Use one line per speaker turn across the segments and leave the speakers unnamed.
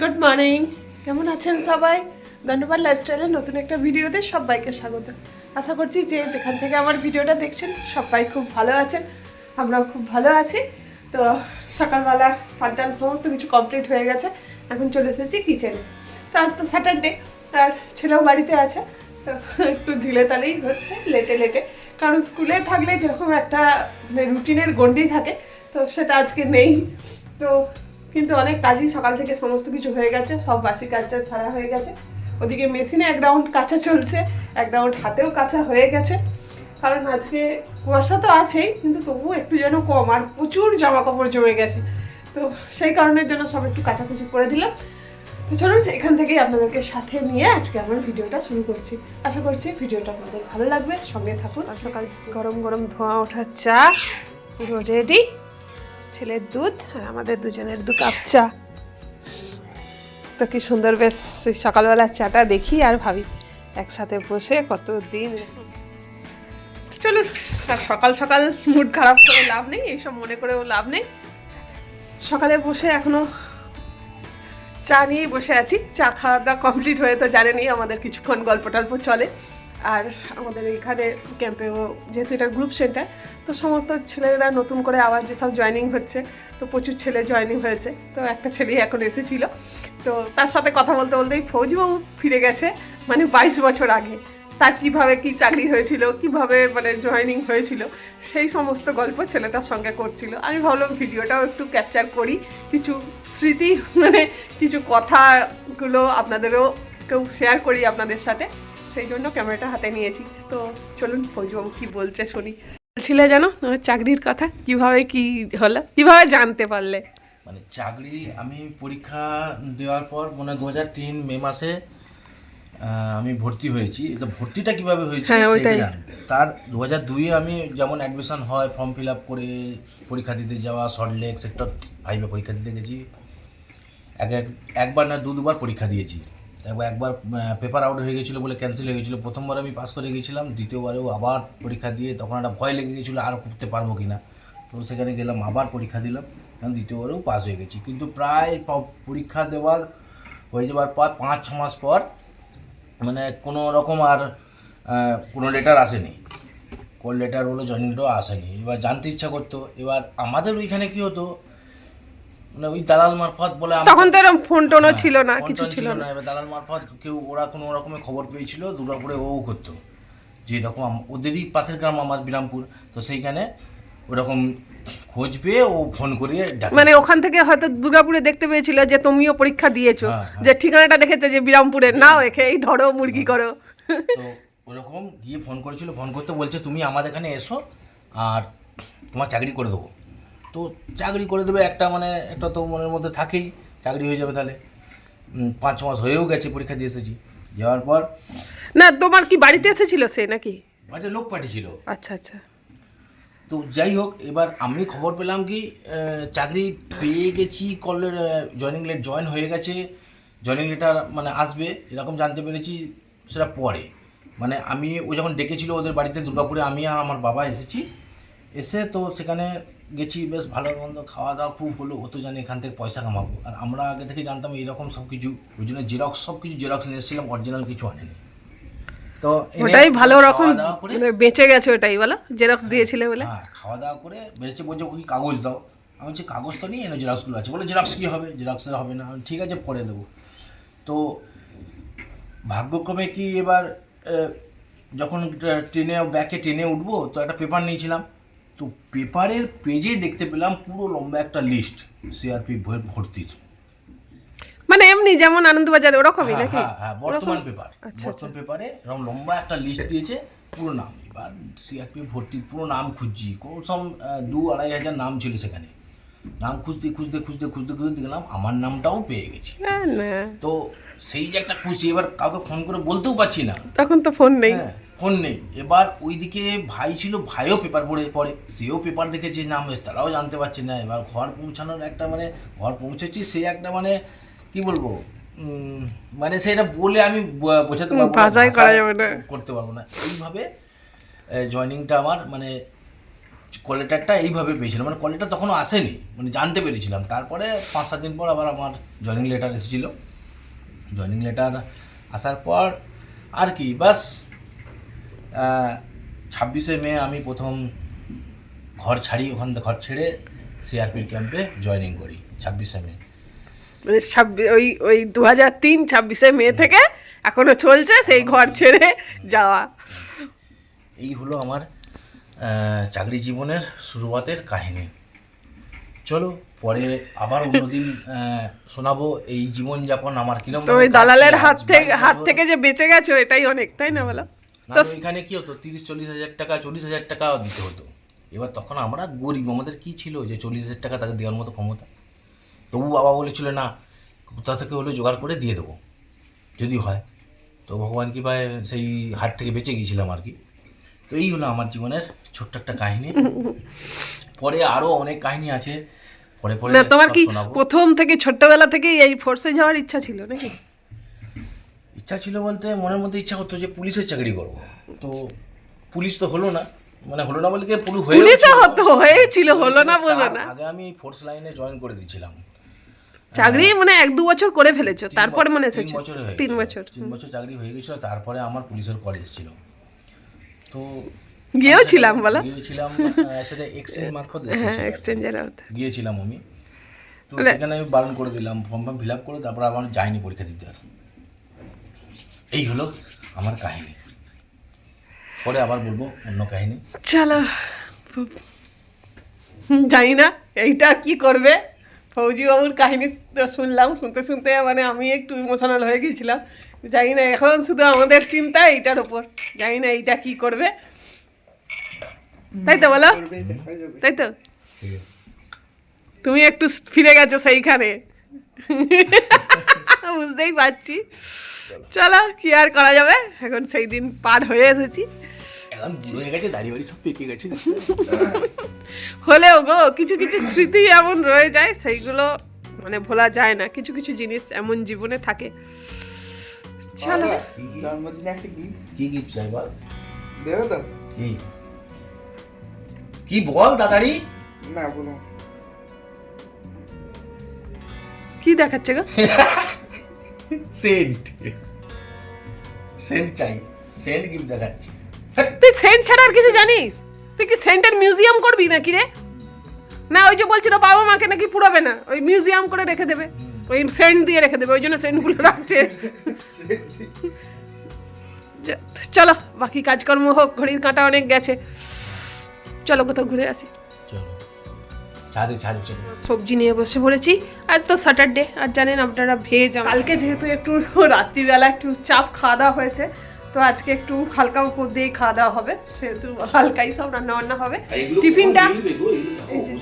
Good morning কেমন আছেন সবাই? ধন্যবাদ লাইফস্টাইলের নতুন একটা ভিডিওতে সবাইকে স্বাগত। আশা করছি যে যেখান থেকে আমার ভিডিওটা দেখছেন, সবাই খুব ভালো আছেন, আমরাও খুব ভালো আছি। তো সকালবেলা সানটান সমস্ত কিছু কমপ্লিট হয়ে গেছে, এখন চলে এসেছি কিচেনে তো আজ তো স্যাটারডে আর ছেলেও বাড়িতে আছে, তো একটু ঢিলে তালেই হচ্ছে, লেটে লেটে। কারণ স্কুলে থাকলে যেরকম একটা মানে রুটিনের গন্ডি থাকে, তো সেটা আজকে নেই। তো কিন্তু অনেক কাজই সকাল থেকে সমস্ত কিছু হয়ে গেছে, সব বাসি কাজটা ছাড়া হয়ে গেছে। ওদিকে মেশিনে এক রাউন্ড কাঁচা চলছে, এক রাউন্ড হাতেও কাঁচা হয়ে গেছে। কারণ আজকে কুয়াশা তো আছেই, কিন্তু তবুও একটু যেন কম, আর প্রচুর জামা কাপড় জমে গেছে। তো সেই কারণের জন্য সব একটু কাচাকুচি করে দিলাম। তো চলুন, এখান থেকেই আপনাদেরকে সাথে নিয়ে আজকে আমার ভিডিওটা শুরু করছি। আশা করছি ভিডিওটা আপনাদের ভালো লাগবে। সঙ্গে থাকুন। সকাল গরম গরম ধোঁয়া ওঠার চা। পুরো রেডি ছেলের দুধ আর আমাদের দুজনের দু কাপ চা। তো কি সুন্দর বেশ, সেই সকালবেলার চাটা দেখি আর ভাবি একসাথে বসে কত দিন। চলুন, আর সকাল সকাল মুড খারাপ করে লাভ নেই, এইসব মনে করেও লাভ নেই। সকালে বসে এখনও চা নিয়েই বসে আছি। চা খাওয়া দাওয়া কমপ্লিট হয়ে তো জানেনি আমাদের কিছুক্ষণ গল্প টল্প চলে। আর আমাদের এইখানে ক্যাম্পেও যেহেতু এটা গ্রুপ সেন্টার তো সমস্ত ছেলেরা নতুন করে আবার যেসব জয়েনিং হচ্ছে, তো প্রচুর ছেলে জয়েনিং হয়েছে। তো একটা ছেলেই এখন এসেছিল। তো তার সাথে কথা বলতে বলতেই ফৌজিবাবু ফিরে গেছে মানে বাইশ বছর আগে। তার কীভাবে কি চাকরি হয়েছিল, কীভাবে মানে জয়েনিং হয়েছিল, সেই সমস্ত গল্প ছেলেটার সঙ্গে করছিল। আমি ভাবলাম ভিডিওটাও একটু ক্যাপচার করি, কিছু স্মৃতি মানে কিছু কথাগুলো আপনাদেরও কেউ শেয়ার করি আপনাদের সাথে। সেই জন্য ক্যামেরাটা হাতে নিয়েছি। তো চলুন ফৌজবাবু কি বলছে শুনি। বলছিলে জানো আমার চাকরির কথা? কীভাবে কি হলো? কীভাবে জানতে পারলে?
মানে চাকরি আমি পরীক্ষা দেওয়ার পর মানে দু হাজার তিন মে মাসে আমি ভর্তি হয়েছি। এটা ভর্তিটা কীভাবে হয়েছে
হ্যাঁ।
তার দু হাজার দুইয়ে আমি যেমন অ্যাডমিশন হয় ফর্ম ফিল আপ করে পরীক্ষা দিতে যাওয়া সল্টলেক সেক্টর ফাইভে পরীক্ষা দিতে গেছি। এক একবার না দু দুবার পরীক্ষা দিয়েছি। একবার পেপার আউট হয়ে গেছিল বলে ক্যান্সেল হয়ে গেছিল। প্রথমবার আমি পাস করে গেছিলাম, দ্বিতীয়বারেও আবার পরীক্ষা দিয়ে তখন একটা ভয় লেগে গেছিল, আর করতে পারব কি না তো সেখানে গেলাম, আবার পরীক্ষা দিলাম এবং দ্বিতীয়বারেও পাস হয়ে গেছি। কিন্তু প্রায় পরীক্ষা দেওয়ার, হয়ে যাওয়ার পর পাঁচ, ছ মাস পর মানে কোনো রকম আর কোনো লেটার আসেনি। কল লেটার বলে জয়েনিং লেটারও আসেনি। এবার জানতে ইচ্ছা করতো, এবার আমাদের ওইখানে কী হতো মানে ওই দালাল মারফত বলে
তখন তো এরকম ফোন টোনও
হ্যাঁ,
ছিল না কিছু ছিল না।
এবার দালাল মারফত কেউ ওরা কোনো রকমের খবর পেয়েছিল দুর্গাপুরে ও করতো যে এরকম ওদেরই পাশের গ্রাম আমার বিরামপুর তো সেইখানে ওরকম খোঁজ পেয়ে ও ফোন করিয়ে
মানে ওখান থেকে হয়তো দুর্গাপুরে দেখতে পেয়েছিল যে তুমিও পরীক্ষা দিয়েছ
হ্যাঁ, হ্যাঁ।
যে ঠিকানাটা দেখেছে যে বিরামপুরে নাও এখে এই ধরো মুরগি করো।
তো ওরকম গিয়ে ফোন করেছিল ফোন করতে বলছে তুমি আমাদের এখানে এসো আর তোমার চাকরি করে দেবো। তো চাকরি করে দেবে একটা মানে একটা তো মনের মধ্যে থাকেই চাকরি হয়ে যাবে তাহলে। পাঁচ মাস হয়েও গেছে পরীক্ষা দিয়ে এসেছি। যাওয়ার পর
না তোমার কি বাড়িতে এসেছিল সে নাকি?
বাড়িতে লোক পাঠিয়েছিল।
আচ্ছা আচ্ছা।
তো যাই হোক এবার আমি খবর পেলাম কি চাকরি পেয়ে গেছি কলের জয়নিং লেট জয়েন হয়ে গেছে। জয়নিং লেটার মানে আসবে এরকম জানতে পেরেছি সেটা পরে। মানে আমি ও যখন ডেকেছিল ওদের বাড়িতে দুর্গাপুরে আমি আর আমার বাবা এসেছি। এসে তো সেখানে গেছি বেশ ভালো মন্দ খাওয়া দাওয়া খুব হলো ও তো জানি এখান থেকে পয়সা কামাবো। আর আমরা আগে থেকে জানতাম এইরকম সব কিছু ওই জন্য জেরক্স সব কিছু জেরক্স নিয়ে এসেছিলাম অরিজিনাল কিছু আনেনি। তো
ওটাই ভালো রকম মানে বেঁচে গেছে ওটাই বলো জেরক্স দিয়েছিলে বলে।
হ্যাঁ খাওয়া দাওয়া করে বেড়েছে বলছে ওই কাগজ দাও। আমি বলছি কাগজ তো নিয়ে এনে জেরক্সগুলো আছে। বলে জেরক্স কী হবে? জেরক্স হবে না। ঠিক আছে পরে দেবো। তো ভাগ্যক্রমে কি এবার যখন ট্রেনে ব্যাকে ট্রেনে উঠবো তো একটা পেপার নিয়েছিলাম। তো পেপারের পেজে দেখতে পেলাম পুরো লম্বা একটা লিস্ট সিআরপি ভর্তির।
মানে এমনি যেমন আনন্দবাজার ওরকমই
হ্যাঁ,
নাকি?
হ্যাঁ, হ্যাঁ, বর্তমান পেপার
আচ্ছা,
বর্তমান পেপারে এরকম লম্বা একটা লিস্ট দিয়েছে পুরো নাম। এবার সিআরপি ভর্তি পুরো নাম খুঁজছি কোন সম দু আড়াই হাজার নাম ছিল সেখানে। নাম খুঁজতে খুঁজতে খুঁজতে খুঁজতে খুঁজতে দেখলাম আমার নামটাও পেয়ে গেছি।
না না।
তো সেই যে একটা খুশি এবার কাউকে ফোন করে বলতেও পারছি না।
তখন তো ফোন নেই।
হ্যাঁ ফোন নেই এবার ওইদিকে ভাই ছিল ভাইও পেপার পড়ে পড়ে। সেও পেপার দেখে যে নাম তারাও জানতে পারছে না। এবার ঘর পৌঁছানোর একটা মানে ঘর পৌঁছেছি সে একটা মানে কি বলব মানে সেটা বলে আমি বোঝাতে পারব না,
ভাষায় করা যাবে না।
করতে পারব না। এইভাবে জয়নিংটা আমার মানে কল লেটারটা এইভাবে পেয়েছিলাম মানে কল লেটার তখনও আসেনি মানে জানতে পেরেছিলাম। তারপরে পাঁচ সাত দিন পর আবার আমার জয়নিং লেটার এসেছিল। জয়নিং লেটার আসার পর আর কি বাস ছাব্বিশে মে আমি প্রথম ঘর ছাড়ি ওখান থেকে ঘর ছেড়ে সিআরপির ক্যাম্পে জয়েনিং করি ছাব্বিশে মে।
মানে ছাব্বিশ ওই ওই দু হাজার তিন ছাব্বিশে মে থেকে এখনও চলছে সেই ঘর ছেড়ে যাওয়া।
এই হলো আমার চাকরি জীবনের শুরুয়াতের কাহিনী। চলো পরে আবার অন্যদিন শোনাবো এই জীবনযাপন আমার
তো ওই দালালের হাত থেকে হাত থেকে যে বেঁচে গেছো এটাই অনেক তাই না বলো?
না এখানে কি হতো? তিরিশ চল্লিশ হাজার টাকা চল্লিশ হাজার টাকা দিতে হতো। এবার তখন আমরা গরিব আমাদের কি ছিল যে চল্লিশ হাজার টাকা তাকে দেওয়ার মতো ক্ষমতা? তবু বাবা বলেছিল না কোথা থেকে হলে জোগাড় করে দিয়ে দেবো। যদি হয় তো ভগবান কি পায় সেই হাত থেকে বেঁচে গিয়েছিলাম আর কি। তো এই হলো আমার জীবনের ছোট্ট একটা কাহিনী। পরে আরও অনেক কাহিনী আছে। পরে পরে
তোমার কি প্রথম থেকে ছোট্টবেলা থেকেই এই ফোর্সে যাওয়ার ইচ্ছা ছিল নাকি?
ইচ্ছা ছিল বলতে মনের মধ্যে ইচ্ছা হতো যে পুলিশের চাকরি করব। তো পুলিশ তো হলো না। মানে হলো না বলতে কি পুলিশ হয়ে
পুলিশে হতো হয়েছিল হলো না বলো না।
আগে আমি ফোর্স লাইনে জয়েন করে দিয়েছিলাম।
চাকরি মানে এক দু বছর করে ফেলেছো তারপরে মনে এসেছ
হয়ে
তিন। বছর।
তিন বছর চাকরি হয়ে গেছিল তারপরে আমার পুলিশের কলেজ ছিল তো
গিয়েও ছিলাম বলো।
গিয়েছিলাম সেটা এক্সচেঞ্জ মারফত
হ্যাঁ। এক্সচেঞ্জের
গিয়েছিলাম আমি। তো
মানে-
সেখানে আমি বারণ করে দিলাম ফর্ম ফর্ম ফিল আপ করে তারপর আমার যাইনি পরীক্ষা দিতে আর এই হলো আমার কাহিনী। পরে আবার বলব অন্য কাহিনী।
চলো জানি না এইটা কি করবে? ফৌজি বাবুর কাহিনী তো শুনলাম শুনতে শুনতে মানে আমি একটু ইমোশনাল হয়ে গিয়েছিলাম জানি না এখন শুধু আমাদের চিন্তা এইটার ওপর জানি না এইটা কি করবে। তাই তো বলো? তাই তো? তুমি একটু ফিরে গেছো সেইখানে। বুঝতেই পারছি। চলো কি আর করা যাবে? এখন সেই দিন পার হয়ে এসেছি।
এখন বুড়ো গেছে দাড়ি বাড়ি সব পেকে গেছে।
হলেও গো কিছু কিছু স্মৃতি এমন রয়ে যায় সেইগুলো মানে ভোলা যায় না। কিছু কিছু জিনিস এমন জীবনে থাকে। চলো।
জন্মদিনে একটা গিফট
কি গিফট চাই বল?
দেবে তো?
কি? কি বল তাড়াতাড়ি?
না বলো।
কি দেখাচ্ছে গো?
সেন্ট। সেন্ট চাই। সেন্ট গিফট দেখাচ্ছি।
তুই সেন্ট ছাড়া আর কিছু জানিস? তুই কি সেন্টের মিউজিয়াম করবি নাকি রে? না ওই যে বলছিল বাবা মাকে নাকি পুরাবে না। ওই মিউজিয়াম করে রেখে দেবে। ওই সেন্ট দিয়ে রেখে দেবে ওই জন্য সেন্টগুলো রাখছে। চলো বাকি কাজকর্ম হোক ঘড়ির কাঁটা অনেক গেছে। চলো কোথাও ঘুরে আসি।
ছাদে ছাদে চলো
সবজি নিয়ে বসে পড়েছি। আজ তো স্যাটারডে আর জানেন আপনারা ভেজ কালকে যেহেতু একটু রাত্রিবেলা একটু চাপ খাওয়া দাওয়া হয়েছে তো আজকে একটু হালকা উপর দিয়ে খাওয়া দাওয়া হবে সেহেতু হালকাই সব রান্না বান্না হবে টিফিনটা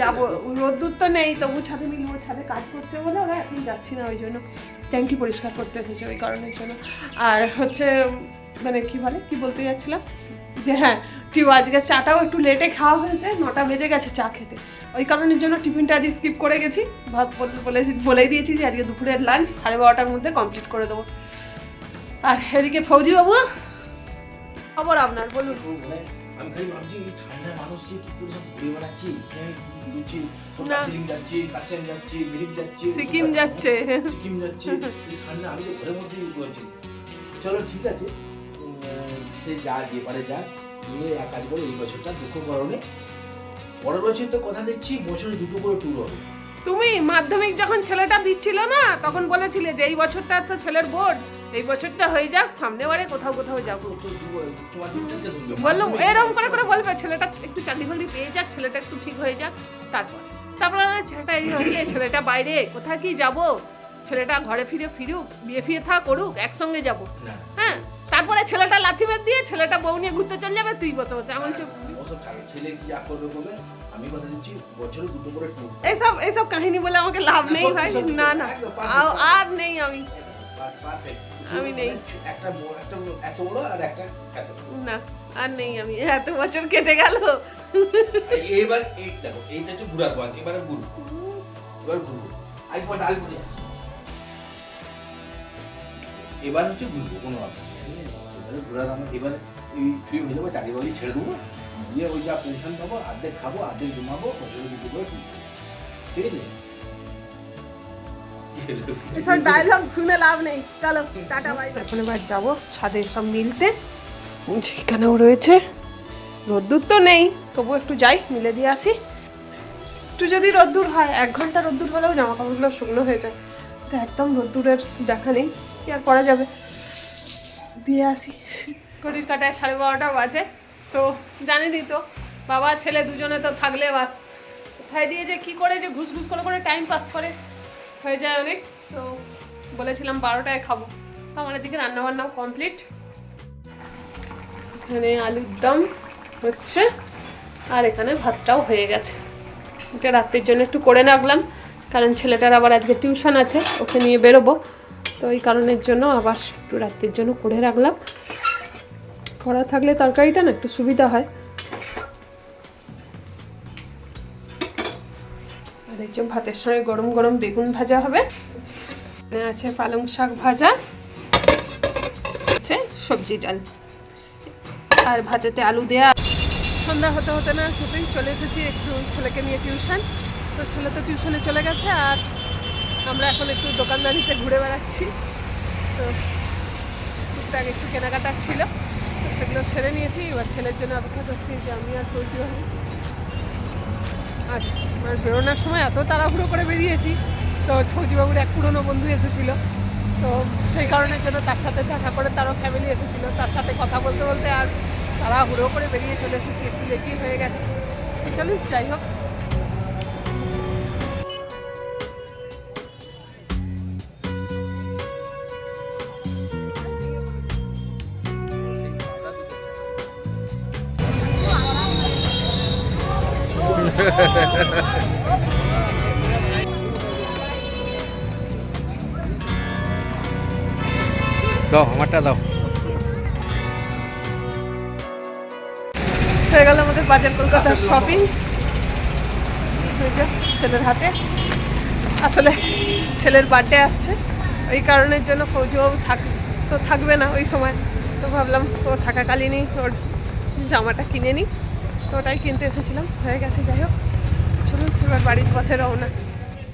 যাব রোদ্দুর তো নেই তবু ছাদে মিলবো ছাদে কাজ করছে বলে ওরা এখন যাচ্ছি না ওই জন্য ট্যাঙ্কি পরিষ্কার করতে এসেছে ওই কারণের জন্য। আর হচ্ছে মানে কি বলে কি বলতে যাচ্ছিলাম যে হ্যাঁ টিউ আজকে চাটাও একটু লেটে খাওয়া হয়েছে নটা বেজে গেছে চা খেতে। ওই কারণের জন্য টিফিনটা আজ স্কিপ করে গেছি। ভাব বলে- বলে বলেই দিয়েছি যে আজকে দুপুরের লাঞ্চ সাড়ে বারোটার মধ্যে কমপ্লিট করে দেবো। আর এদিকে ফৌজি বাবু খবর আপনার বলুন।
আমি খালি ভাবছি এই মানুষ যে কি করে সব ঘুরে বেড়াচ্ছে ঘুরছি
না।
দার্জিলিং যাচ্ছি কাশিয়ান যাচ্ছি মিরিক যাচ্ছি
সিকিম যাচ্ছে।
সিকিম যাচ্ছে ঠান্ডা আমি তো ঘরের মধ্যেই করছি চলো ঠিক আছে। সে যা যে পারে যা নিয়ে এক কাজ করে এই বছরটা দুঃখ করণে পরের বছর তো কথা দিচ্ছি বছরে দুটো করে ট্যুর হবে।
তুমি মাধ্যমিক যখন ছেলেটা দিচ্ছিল না তখন বলেছিলে যে এই বছরটা তো ছেলের বোর্ড এই বছরটা হয়ে যাক সামনে বারে কোথাও কোথাও যাব।
মাধ্যমিকটা ধরবে।
বলল এরকম করে করে বলবে ছেলেটা একটু চাকরি বাকরি পেয়ে যাক ছেলেটা একটু ঠিক হয়ে যাক তারপর। তারপর ছেলেটা এই হচ্ছে ছেলেটা বাইরে কোথায় কি যাব? ছেলেটা ঘরে ফিরে ফিরুক বিয়ে ফিরে থাক করুক একসঙ্গে যাব।
না
তারপরে ছেলেটা লাথি মেরে দিয়ে ছেলেটা বউ নিয়ে ঘুরতে চলে যাবে তুই বসে বসে এমন
ওসব ছেলে কি যা করবে করবে আমি কথা দিচ্ছি বছরে দুটো করে ট্যুর
এইসব এইসব কাহিনী বলে আমাকে লাভ নেই ভাই না না আর নেই আমি। আমি নেই।
একটা বড় একটা এত বড় আর একটা এত
না আর নেই আমি এত বছর কেটে গেল।
এইবার এই দেখো এইটা হচ্ছে এবারে এবার ডাল করে। এবার হচ্ছে গুরু কোনো। ঘোরার আমার এবার এই ফ্রি হয়ে যাব চাকরি বাকরি ছেড়ে দেবো। ওই যা পেনশন পাবো অর্ধেক খাব জমাবো বছরে বিক্রি করে ঠিক আছে?
এসব ডায়লগ শুনে লাভ নেই। চলো টাটা বাই এখন এবার যাব ছাদে সব মিলতে। রয়েছে রোদ্দুর তো নেই তবু একটু যাই মিলে দিয়ে আসি। একটু যদি রোদ্দুর হয় এক ঘণ্টা রোদ্দুর হলেও জামা কাপড়গুলো শুকনো হয়ে যায়। তো একদম রোদ্দুরের দেখা নেই। কি আর করা যাবে? দিয়ে আসি। ঘড়ির কাটায় সাড়ে বারোটা বাজে, তো জানেনই তো, বাবা, ছেলে দুজনে তো থাকলে বাস। কোথায় দিয়ে যে কী করে যে ঘুষ ঘুষ করে করে টাইম পাস করে, হয়ে যায় অনেক। তো বলেছিলাম বারোটায় খাব। তো আমার এদিকে রান্নাবান্নাও কমপ্লিট এখানে আলুর দম হচ্ছে, আর এখানে ভাতটাও হয়ে গেছে। এটা রাত্রির জন্য একটু করে রাখলাম, কারণ ছেলেটার আবার আজকে টিউশন আছে, ওকে নিয়ে বেরোবো। তো এই কারণের জন্য আবার একটু রাত্রির জন্য করে রাখলাম। করা থাকলে তরকারিটা না একটু সুবিধা হয়। আর যে ভাতের সঙ্গে গরম গরম বেগুন ভাজা হবে। আছে পালং শাক ভাজা, আছে সবজি ডাল। আর ভাতেতে আলু দেয়া। সন্ধ্যা হতে হতে না চুপেই চলে এসেছি একটু ছেলেকে নিয়ে টিউশন। তো ছেলে তো টিউশনে চলে গেছে আর আমরা এখন একটু দোকানদারিতে ঘুরে বেড়াচ্ছি। তো টুকটাক একটু কেনাকাটা ছিল। তো সেগুলো সেরে নিয়েছি। এবার ছেলের জন্য অপেক্ষা করছি যে আমি আর ফৌজি হব। আচ্ছা মানে বেরোনোর সময় এত তাড়াহুড়ো করে বেরিয়েছি। তো ফৌজিবাবুর এক পুরনো বন্ধু এসেছিল। তো সেই কারণের জন্য তার সাথে দেখা করে তারও ফ্যামিলি এসেছিল। তার সাথে কথা বলতে বলতে আর তাড়াহুড়ো করে বেরিয়ে চলে এসেছি। একটু লেটই হয়ে গেছে। চলুন, যাই হোক।
দাও, আমারটা দাও।
হয়ে গেল আমাদের বাজার কলকাতার শপিং ছেলের হাতে। আসলে ছেলের বার্থডে আসছে। ওই কারণের জন্য ফৌজিবাবু থাক, তো থাকবে না ওই সময়। তো ভাবলাম ও থাকাকালীনই ওর জামাটা কিনে নিই। তো ওটাই কিনতে এসেছিলাম, হয়ে গেছে, যাই হোক। চলুন, এবার বাড়ির পথে রওনা।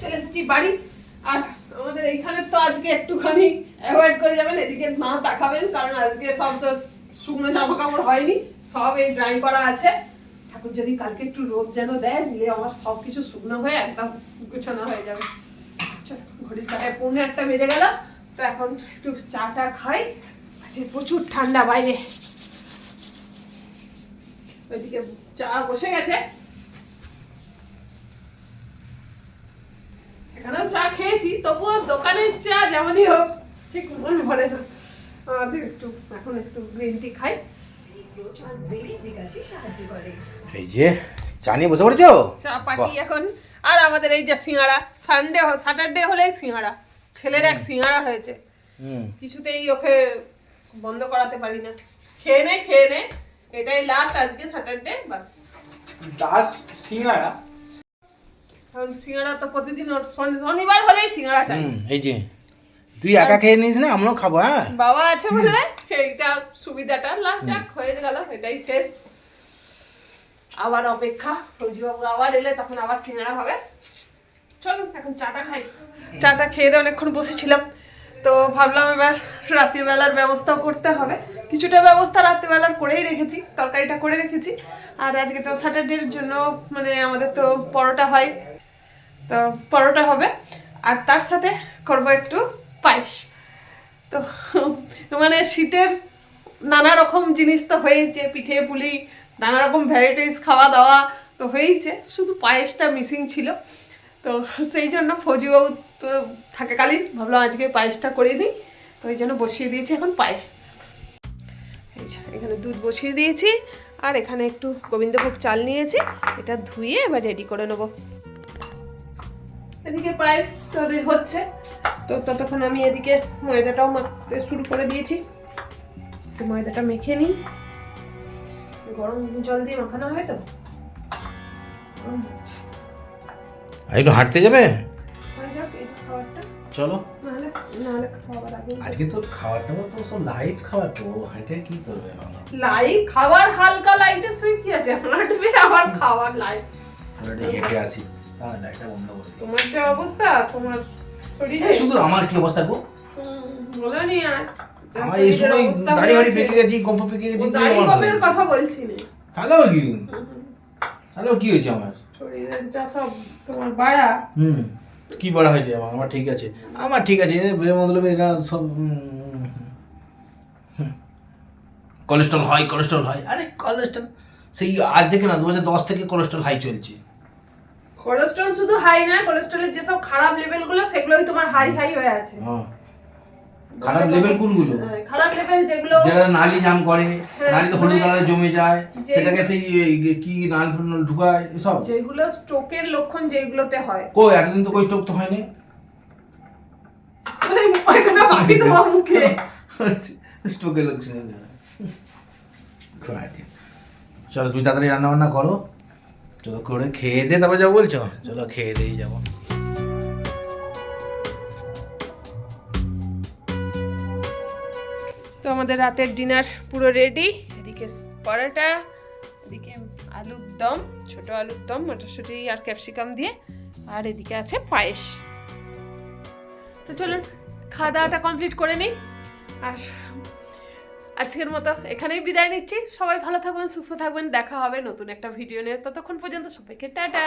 চলে এসেছি বাড়ি, আর আমাদের এইখানে তো আজকে একটুখানি অ্যাভয়েড করে যাবেন, এদিকে না তাকাবেন, কারণ আজকে সব তো শুকনো জামা কাপড় হয়নি, সব এই ড্রাই করা আছে। ঠাকুর যদি কালকে একটু রোদ যেন দেয়, দিলে আমার সব কিছু শুকনো হয়ে একদম গুছানো হয়ে যাবে। ঘড়ির কাটায় পৌনে একটা বেজে গেল, তো এখন একটু চাটা খাই। আজকে প্রচুর ঠান্ডা বাইরে। ওইদিকে চা বসে গেছে। সেখানেও চা খেয়েছি তবুও দোকানের চা যেমনই হোক ঠিক মন ভরে না। আমাদের একটু এখন একটু গ্রিন টি খাই।
এই যে চা নিয়ে বসে পড়েছো?
চা পাটি এখন। আর আমাদের এই যে সিঙ্গাড়া সানডে স্যাটারডে হলেই সিঙ্গাড়া ছেলের এক সিঙ্গাড়া হয়েছে। কিছুতেই ওকে বন্ধ করাতে পারি না। খেয়ে নে খেয়ে নে। এটাই লাস্ট আজকে স্যাটারডে বাস।
দাস সিঙ্গারা?
কারণ সিঙ্গাড়া তো প্রতিদিন ওর শনি- শনিবার হলেই সিঙ্গাড়া চাই।
এই যে তুই একা খেয়ে নিস না আমরাও খাব হ্যাঁ?
বাবা আছে বলে এইটা সুবিধাটা লাস্ট যাক হয়ে গেল এটাই শেষ। আবার অপেক্ষা ফৌজিবাবু আবার এলে তখন আবার সিঙ্গাড়া হবে। চলুন এখন চাটা খাই। চাটা খেয়ে দিয়ে অনেকক্ষণ বসেছিলাম। তো ভাবলাম এবার রাত্রিবেলার ব্যবস্থাও করতে হবে। কিছুটা ব্যবস্থা রাত্রিবেলার করেই রেখেছি, তরকারিটা করে রেখেছি। আর আজকে তো স্যাটারডের জন্য মানে আমাদের তো পরোটা হয়। তো পরোটা হবে, আর তার সাথে করব একটু পায়েস। তো মানে শীতের নানা রকম জিনিস তো হয়েছে পিঠে পুলি, নানা রকম ভ্যারাইটিস খাওয়া দাওয়া তো হয়েইছে। শুধু পায়েসটা মিসিং ছিল। তো সেই জন্য ফৌজিবাবু তো থাকাকালীন ভাবলাম আজকে পায়েসটা করে দিই, তো ওই জন্য বসিয়ে দিয়েছি এখন পায়েস। এখানে দুধ বসিয়ে দিয়েছি, আর এখানে একটু গোবিন্দভোগ চাল নিয়েছি, এটা ধুয়ে এবার রেডি করে নেব। এদিকে পায়েস তৈরি হচ্ছে, তো ততক্ষণ আমি এদিকে ময়দাটাও মাখতে শুরু করে দিয়েছি। তো ময়দাটা মেখে নিই। গরম জল দিয়ে মাখানো হয় তো?
একটু হাঁটতে যাবে? চলো। আজকে তো খাবার টাবার তো সব লাইট খাবার তো হাইটে কি করবে
লাইট খাবার হালকা লাইটে শুয়ে কি আছে? হাঁটবে আবার খাবার লাইট
হেঁটে আসি। লাইটটা বন্ধ করে
তোমার যে অবস্থা? তোমার শরীরে?
শুধু আমার কি অবস্থা গো?
বলো নি আর।
আমার এই সময় দাড়ি বাড়ি পেকে গেছি কম্প পেকে গেছি
দাড়ি
আমার
কথা বলছি না
তাহলে কি? তাহলে কি হয়েছে আমার?
শরীরের যা সব তোমার বাড়া
হুম। কি বলা হয়েছে? আমার আমার ঠিক আছে। আমার ঠিক আছে মতলব এরা সব। কোলেস্ট্রল হয় কোলেস্ট্রল হয় আরে কোলেস্ট্রল সেই আজ থেকে না দু হাজার দশ থেকে কোলেস্ট্রল হাই চলছে।
কোলেস্ট্রল শুধু হাই না কোলেস্ট্রলের যেসব খারাপ লেভেলগুলো সেগুলোই তোমার হাই হাই হয়ে আছে।
হ্যাঁ। খারাপ লেভেল কোনগুলো?
হ্যাঁ, খারাপ লেভেল যেগুলো
যেটা নালি জাম করে
হ্যাঁ,
নালিতে হলুদ
মানে-
কালার জমে যায় সেটাকে সেই কি নাল ফাল ঢুকায় সব
যেগুলো স্ট্রোকের লক্ষণ যেগুলোতে হয়।
কই এতদিন তো কই স্টক তো হয়নি?
ওই পায়খানা বাকি তোমার মুখে।
স্ট্রোকের লক্ষণ চলো তুই তাড়াতাড়ি রান্না বান্না করো। চলো করে খেয়ে দে তারপর যাব বলছো। চলো খেয়ে দিয়ে যাব।
আমাদের রাতের ডিনার পুরো রেডি এদিকে পরোটা, এদিকে আলুর দম, ছোট আলুর দম, মটরশুঁটি আর ক্যাপসিকাম দিয়ে। আর এদিকে আছে পায়েস। তো চলুন খাওয়া দাওয়াটা কমপ্লিট করে নিই। আর আজকের মতো এখানেই বিদায় নিচ্ছি। সবাই ভালো থাকবেন, সুস্থ থাকবেন। দেখা হবে নতুন একটা ভিডিও নিয়ে। ততক্ষণ পর্যন্ত সবাইকে টাটা।